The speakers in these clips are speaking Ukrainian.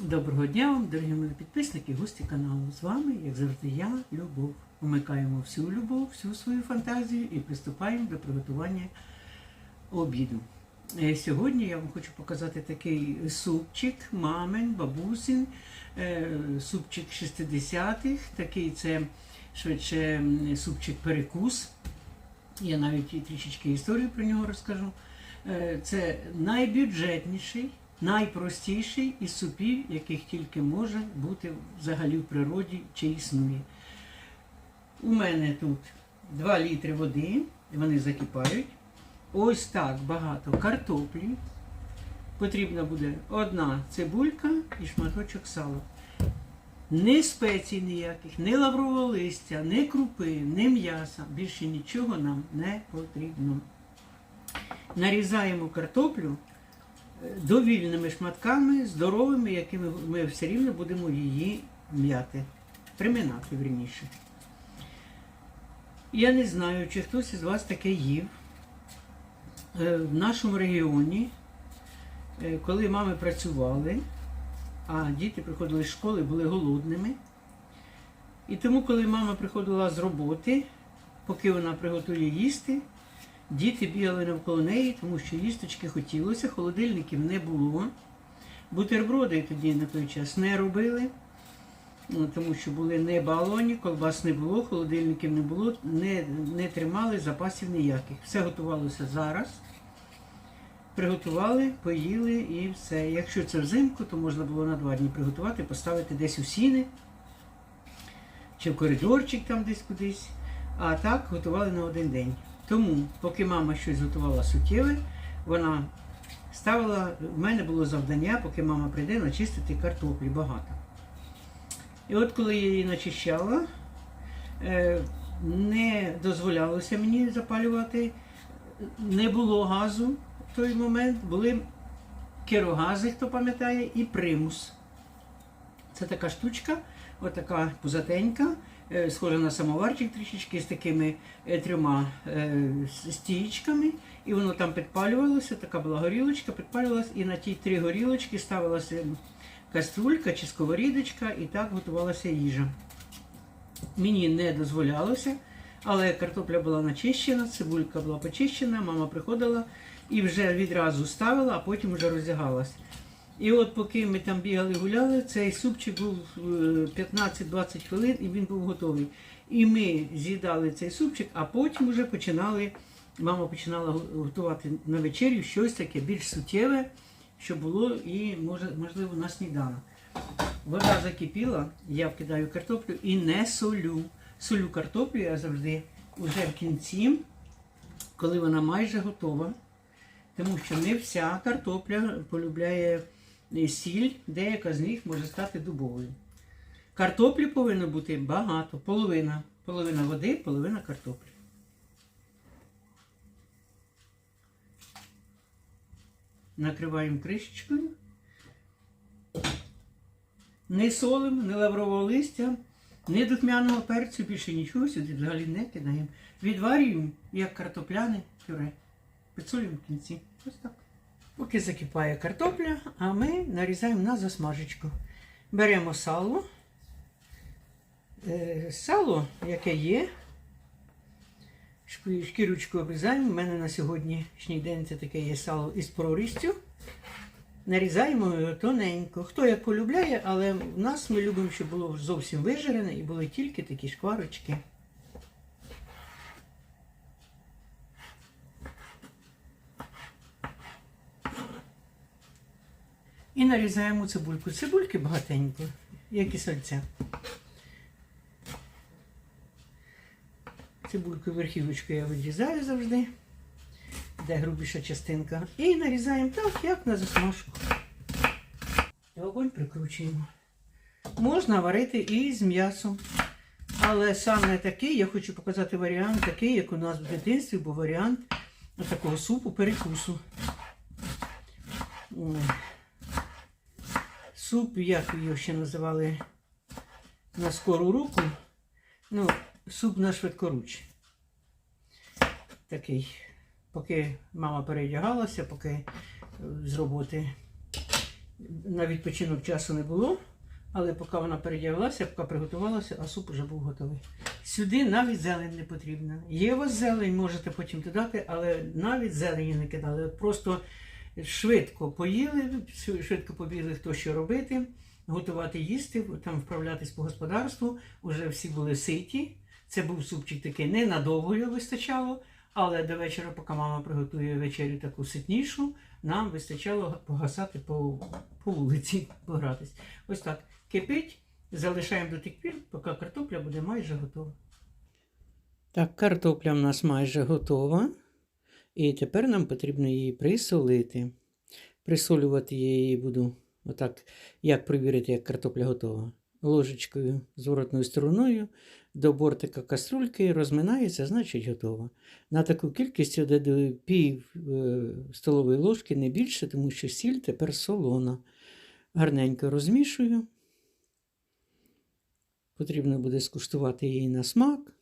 Доброго дня вам, дорогі мої підписники, гості каналу. З вами, як завжди, я, Любов. Вмикаємо всю любов, всю свою фантазію і приступаємо до приготування обіду. Е, Сьогодні я вам хочу показати такий супчик, мамин, бабусин, е, супчик 60-х. Такий це швидше супчик перекус. Я навіть трішечки історію про нього розкажу. Е, Це найбюджетніший, найпростіший із супів, яких тільки може бути взагалі в природі чи існує. У мене тут 2 літри води, вони закипають. Ось так багато картоплі. Потрібна буде одна цибулька і шматочок сала. Ні спецій ніяких, ні лаврового листя, ні крупи, ні м'яса. Більше нічого нам не потрібно. Нарізаємо картоплю довільними шматками, здоровими, якими ми все рівно будемо її м'яти, приминати вірніше. Я не знаю, чи хтось із вас таке їв. Е, В нашому регіоні, е, коли мами працювали, а діти приходили з школи, були голодними. І тому, коли мама приходила з роботи, поки вона приготує їсти, діти бігали навколо неї, тому що їсточки хотілося, холодильників не було. Бутерброди тоді на той час не робили, ну, тому що були не балоні, колбас не було, холодильників не було, не, не тримали запасів ніяких. Все готувалося зараз. Приготували, поїли і все. Якщо це взимку, то можна було на два дні приготувати, поставити десь у сіни чи в коридорчик там десь кудись. А так готували на один день. Тому, поки мама щось готувала суттєве, вона ставила, в мене було завдання, поки мама прийде, начистити картоплі багато. І от коли я її начищала, е, не дозволялося мені запалювати, не було газу в той момент, були керогази, хто пам'ятає, і примус. Це така штучка, отака пузатенька, схожа на самоварчик трішечки з такими е, трьома е, стієчками. І воно там підпалювалося, така була горілочка, підпалювалася, і на ті три горілочки ставилася каструлька чи сковорідочка, і так готувалася їжа. Мені не дозволялося, але картопля була начищена, цибулька була почищена, мама приходила і вже відразу ставила, а потім вже роздягалась. І от поки ми там бігали гуляли, цей супчик був е, 15-20 хвилин і він був готовий. І ми з'їдали цей супчик, а потім вже починали, мама починала готувати на вечерю щось таке більш суттєве, що було і можливо на сніданок. Вода закипіла, я вкидаю картоплю і не солю. Солю картоплю я завжди вже в кінці, коли вона майже готова. Тому що не вся картопля полюбляє е, сіль, деяка з них може стати дубовою. Картоплі повинно бути багато, половина. Половина води, половина картоплі. Накриваємо кришечкою. Не солим, не лаврового листя, не духмяного перцю, більше нічого сюди взагалі не кидаємо. Відварюємо, як картопляне пюре. Підсолюємо в кінці. Ось так. Поки закипає картопля, а ми нарізаємо на засмажечку. Беремо сало. Е, Сало, яке є. Шкірочку обрізаємо. У мене на сьогоднішній день це таке є сало із прорістю. Нарізаємо тоненько. Хто як полюбляє, але в нас ми любимо, щоб було зовсім вижарене і були тільки такі шкварочки. І нарізаємо цибульку. Цибульки багатенько, як і сальця. Цибульку верхівочку я відрізаю завжди, де грубіша частинка. І нарізаємо так, як на засмажку. Вогонь прикручуємо. Можна варити і з м'ясом. Але саме такий, я хочу показати варіант такий, як у нас в дитинстві був варіант такого супу перекусу. Суп, як його ще називали на скору руку. Ну, суп на швидкоруч. Такий. Поки мама переодягалася, поки е, з роботи На відпочинок часу не було, але поки вона передягалася, поки приготувалася, а суп вже був готовий. Сюди навіть зелень не потрібна. Є у вас зелень, можете потім додати, але навіть зелені не кидали. Просто швидко поїли, швидко побігли, хто що робити, готувати їсти, там вправлятись по господарству. Уже всі були ситі. Це був супчик такий ненадовго його вистачало, але до вечора, поки мама приготує вечерю таку ситнішу, нам вистачало погасати по, по вулиці, погратись. Ось так. Кипить, залишаємо до тих пір, поки картопля буде майже готова. Так, картопля в нас майже готова. І тепер нам потрібно її присолити. Присолювати я її буду отак, як перевірити, як картопля готова. Ложечкою зворотною стороною до бортика каструльки розминається, значить готова. На таку кількість я додаю пів е, столової ложки, не більше, тому що сіль тепер солона. Гарненько розмішую. Потрібно буде скуштувати її на смак.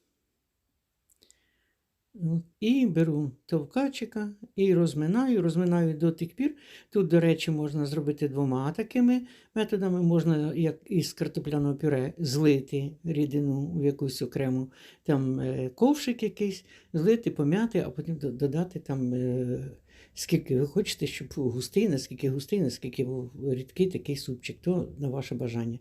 От, І беру товкачика і розминаю, розминаю до тих пір. Тут, до речі, можна зробити двома такими методами. Можна, як із картопляного пюре, злити рідину в якусь окрему там е, ковшик якийсь, злити, пом'яти, а потім додати там, е, скільки ви хочете, щоб густий, наскільки густий, наскільки рідкий такий супчик, то на ваше бажання.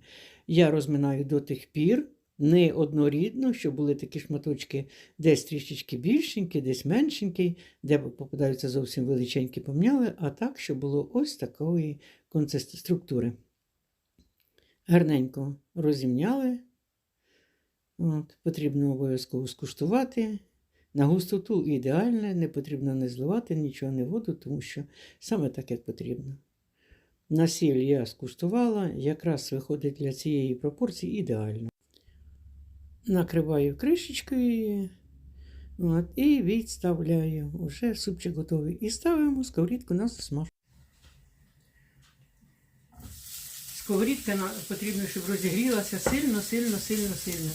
Я розминаю до тих пір. Не однорідно, щоб були такі шматочки десь трішечки більшенькі, десь меншенькі, де попадаються зовсім величенькі помняли, а так, щоб було ось такої структури. Гарненько розімняли. От, потрібно обов'язково скуштувати. На густоту ідеальне, не потрібно не зливати нічого, не воду, тому що саме так, як потрібно. На сіль я скуштувала, якраз виходить для цієї пропорції ідеально. Накриваю кришечкою от, і відставляю. Уже супчик готовий. І ставимо сковорідку на засмаж. Сковорідка потрібно, щоб розігрілася сильно, сильно, сильно, сильно.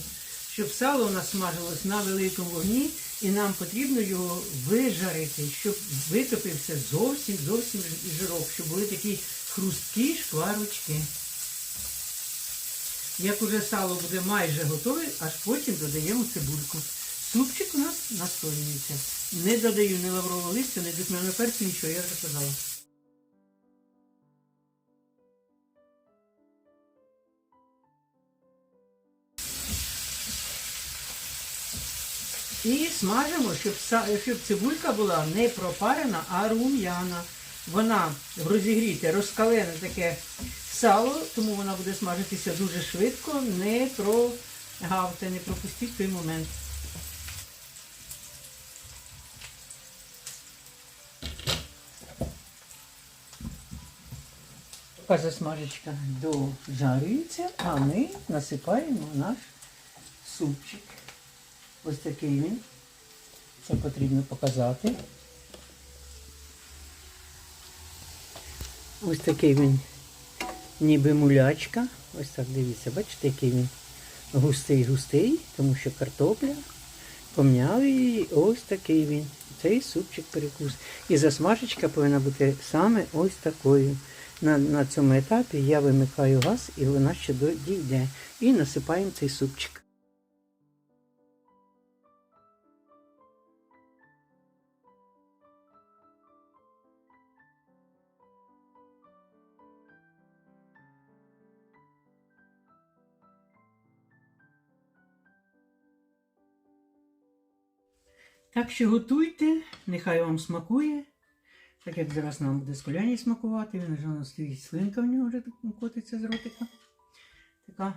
Щоб сало у на великому вогні, і нам потрібно його вижарити, щоб витопився зовсім зовсім жирок, щоб були такі хрусткі шкварочки. Як уже сало буде майже готове, аж потім додаємо цибульку. Супчик у нас настоюється. Не додаю ні лаврового листя, ні духмяного перцю, нічого, я вже казала. І смажимо, щоб, щоб цибулька була не пропарена, а рум'яна. Вона в розігріте, розкалене таке сало, тому вона буде смажитися дуже швидко, не прогавте, не пропустіть той момент. Поки засмажечка дожарюється, а ми насипаємо наш супчик. Ось такий він. Це потрібно показати. Ось такий він, ніби мулячка. Ось так дивіться, бачите, який він густий-густий, тому що картопля. Помняв її, ось такий він. Цей супчик перекус. І засмажечка повинна бути саме ось такою. На, на цьому етапі я вимикаю газ і вона ще дійде. І насипаємо цей супчик. Так що готуйте, нехай вам смакує. Так як зараз нам буде скуляні смакувати, він вже у нас стоїть слинка в нього вже котиться з ротика. Така.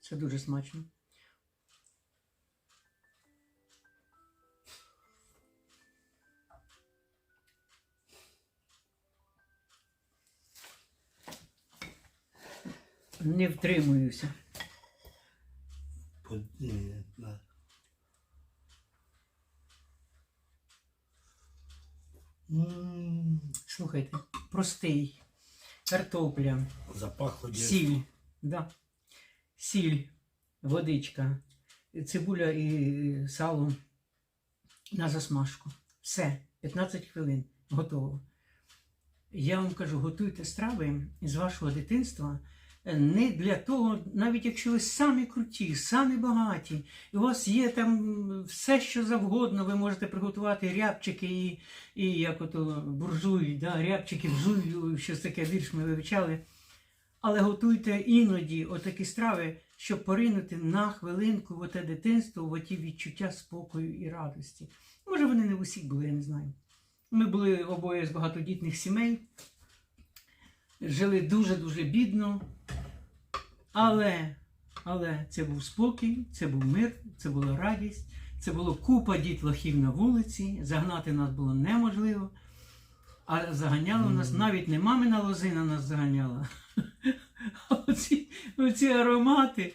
Це дуже смачно. Не втримуюся. Под, Слухайте, простий. Картопля, Запах одежди. сіль, да. сіль, водичка, цибуля і сало на засмажку. Все, 15 хвилин, готово. Я вам кажу, готуйте страви з вашого дитинства. Е, Не для того, навіть якщо ви самі круті, самі багаті, і у вас є там все, що завгодно, ви можете приготувати рябчики і, і як ото буржуй, да, рябчики, бжуй, щось таке вірш ми вивчали. Але готуйте іноді отакі страви, щоб поринути на хвилинку в оте дитинство, в оті відчуття спокою і радості. Може, вони не в усіх були, я не знаю. Ми були обоє з багатодітних сімей, жили дуже-дуже бідно. Але, але це був спокій, це був мир, це була радість, це було купа дітлахів на вулиці, загнати нас було неможливо. А заганяло нас навіть не мамина лозина нас заганяла. А оці, оці аромати,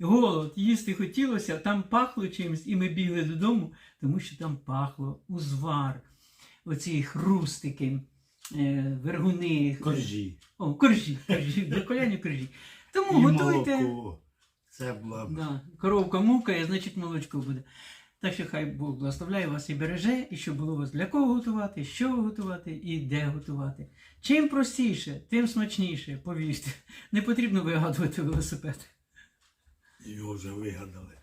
голод, їсти хотілося, там пахло чимось, і ми бігли додому, тому що там пахло узвар, оці хрустики, е, вергуни, Коржі. о, коржі, коржі, коржі. Тому І готуйте. молоко. Це була б Да, коровка мукає, значить молочко буде. Так що хай Бог благословляє вас і береже, і щоб було у вас для кого готувати, що готувати і де готувати. Чим простіше, тим смачніше, повірте. Не потрібно вигадувати велосипед. його вже вигадали.